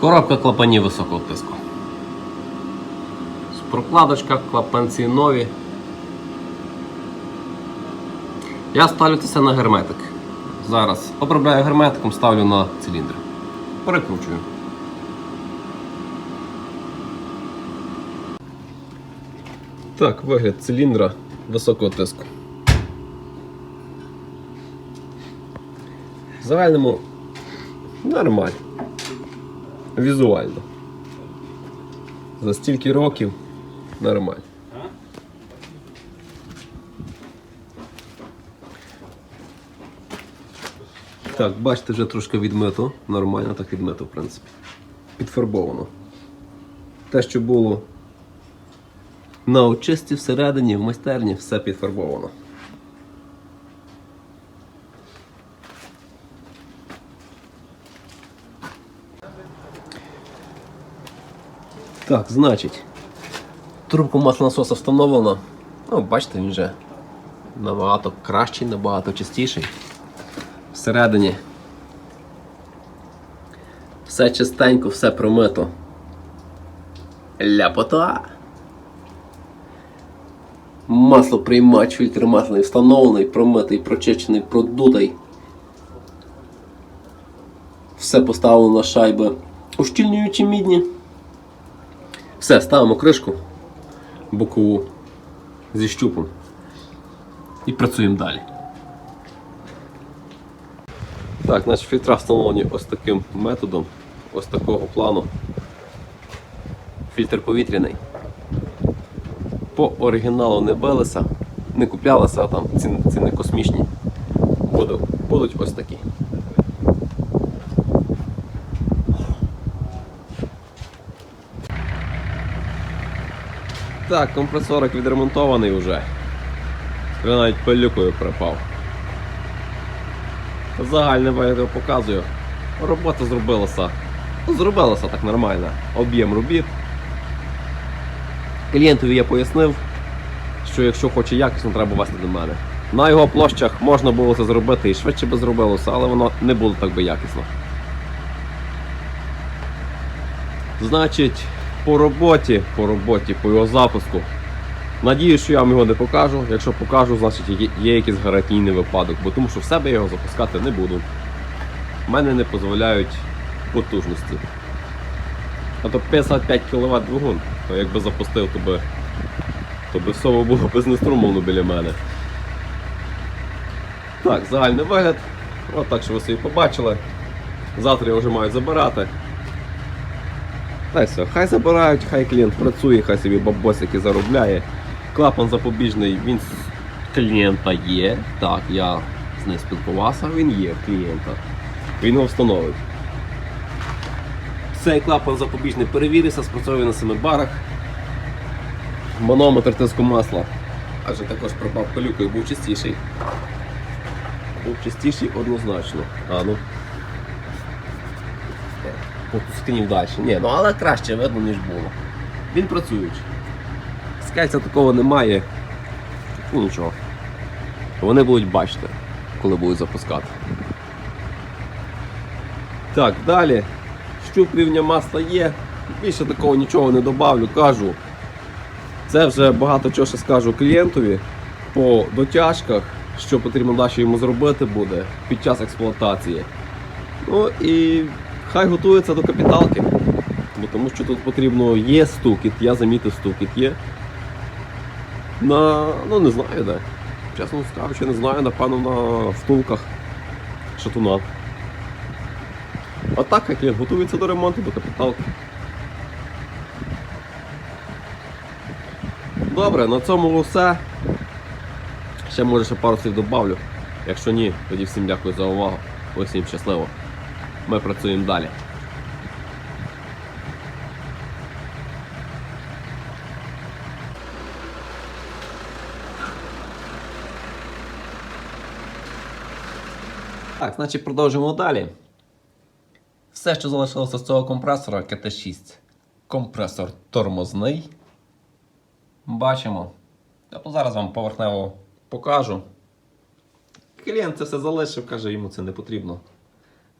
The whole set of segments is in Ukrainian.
Коробка клапанів високого тиску. Прокладочка, клапанці нові. Я ставлю це на герметик. Зараз обробляю герметиком, ставлю на циліндр. Перекручую. Так, вигляд циліндра високого тиску. В загальному нормально. Візуально. За стільки років нормально. Так, бачите, вже трошки відмито. Нормально так відмито, в принципі. Підфарбовано. Те, що було на очисті всередині, в майстерні, все підфарбовано. Так, значить, трубку маслонасоса встановлено. Ну, бачите, він вже набагато кращий, набагато чистіший. Всередині все чистенько, все промито. Ляпота. Масло приймач, фільтр масляний встановлений, промитий, прочищений, продутий. Все поставлено на шайби ущільнюючі мідні. Все, ставимо кришку бокову зі щупом і працюємо далі. Так, значить фільтра встановлені ось таким методом, ось такого плану. Фільтр повітряний. По оригіналу не билися, не куплялися, а там ціни, ціни космічні. Будуть, будуть ось такі. Так, компресорик відремонтований вже. Вже навіть пилюкою припав. Загальне вигляд показую. Робота зробилася. Зробилася так нормально. Об'єм робіт. Клієнтові я пояснив, що якщо хоче якісно, треба вести до мене. На його площах можна було це зробити і швидше би зробилося, але воно не було так би якісно. Значить, по роботі, по роботі, по його запуску. Надіюсь, що я вам його не покажу. Якщо покажу, значить є- якийсь гарантійний випадок, бо тому що в себе я його запускати не буду. В мене не дозволяють потужності. А то 55 кВт двигун, то якби запустив, то би, то би все було безнеструмовно біля мене. Так, загальний вигляд. От так, що ви собі побачили. Завтра його вже мають забирати. Та й все, хай забирають, хай клієнт працює, хай собі бабосики заробляє. Клапан запобіжний, він з клієнта є. Так, я з ним спілкувався, він є клієнта. Він його встановив. Цей клапан запобіжний перевірився, спрацьовує на 7 барах. Манометр тиску масла. Адже також пропав пилюкою, був чистіший. Був чистіший однозначно. А ну. Потускнів далі. Ні, ну але краще видно, ніж було. Він працюючий. Скельця такого немає. Ну нічого. Вони будуть бачити, коли будуть запускати. Так, далі. Щуп рівня масла є. Більше такого нічого не добавлю, кажу. Це вже багато чого ще скажу клієнтові по дотяжках, що потрібно далі йому зробити буде під час експлуатації. Ну і хай готується до капіталки. Бо тому що тут потрібно є стукіт, я замітив стукіт є. На, ну не знаю де. Чесно скажучи, не знаю, напевно на втулках шатуна. А так, як клієнт готується до ремонту, до капіталки. Добре, на цьому все. Ще може ще пару слів добавлю. Якщо ні, тоді всім дякую за увагу. Усім щасливо. Ми працюємо далі. Так, значить продовжуємо далі. Все, що залишилося з цього компресора КТ6. Компресор тормозний. Бачимо. Тобто зараз вам поверхнево покажу. Клієнт це все залишив, каже, йому це не потрібно.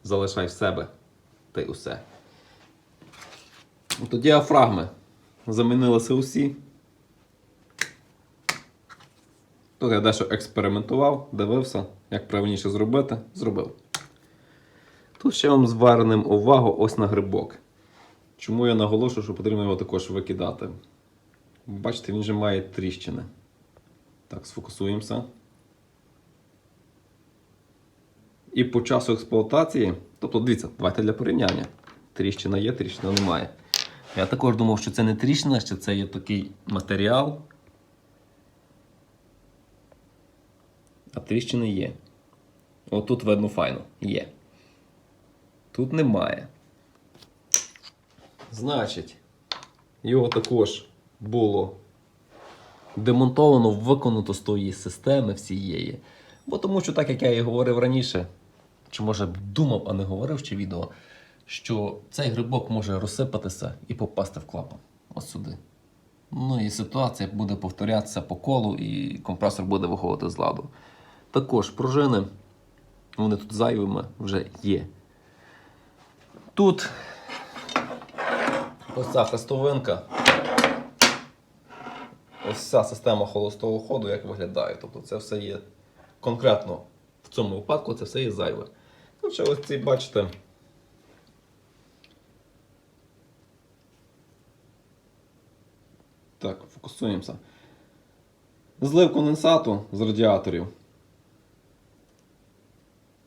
Залишай в себе та й усе. То діафрагми замінилися усі. Тут я дещо експериментував, дивився, як правильніше зробити, зробив. Тут ще вам звернемо увагу ось на грибок. Чому я наголошую, що потрібно його також викидати? Бачите, він же має тріщини. Так, сфокусуємося. І по часу експлуатації, тобто дивіться, давайте для порівняння. Тріщина є, тріщина немає. Я також думав, що це не тріщина, що це є такий матеріал. А тріщини є. Отут видно файно. Є. Тут немає. Значить, його також було демонтовано, виконано з тої системи всієї. Бо тому що, так як я і говорив раніше, чи може думав, а не говорив ще відео, що цей грибок може розсипатися і попасти в клапан. Ось сюди. Ну і ситуація буде повторятися по колу, і компресор буде виходити з ладу. Також пружини, вони тут зайвими вже є. Тут ось ця хрестовинка. Ось ця система холостого ходу, як виглядає. Тобто це все є конкретно в цьому випадку це все є зайве. Тут ще ось ці, бачите. Так, фокусуємося. Злив конденсату з радіаторів.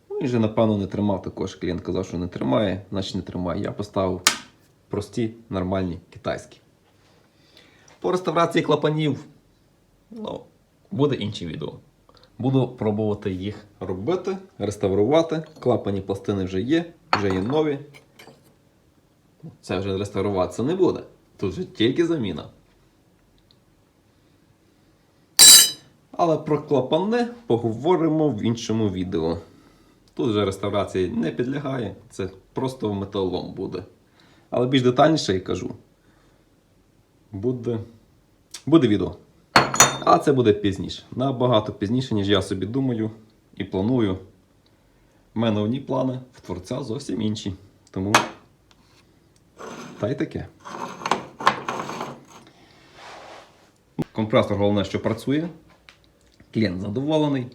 Ну, Він же, напевно, не тримав також. Клієнт казав, що не тримає, значить не тримає. Я поставив прості, нормальні китайські. По реставрації клапанів ну, буде інше відео. Буду пробувати їх робити, реставрувати. Клапані пластини вже є, вже є нові. Це вже реставруватися не буде. Тут вже тільки заміна. Але про клапани поговоримо в іншому відео. Тут вже реставрації не підлягає, це просто металолом буде. Але більш детальніше я кажу. Буде, буде відео. А це буде пізніше. Набагато пізніше, ніж я собі думаю і планую. У мене одні плани, в творця зовсім інші. Тому та й таке. Компресор головне, що працює. Клієнт задоволений.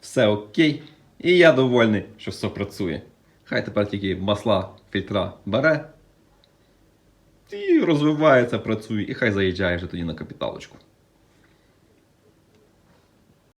Все окей. І я довольний, що все працює. Хай тепер тільки масла фільтра бере. І розвивається, працює, і хай заїжджає вже тоді на капіталочку.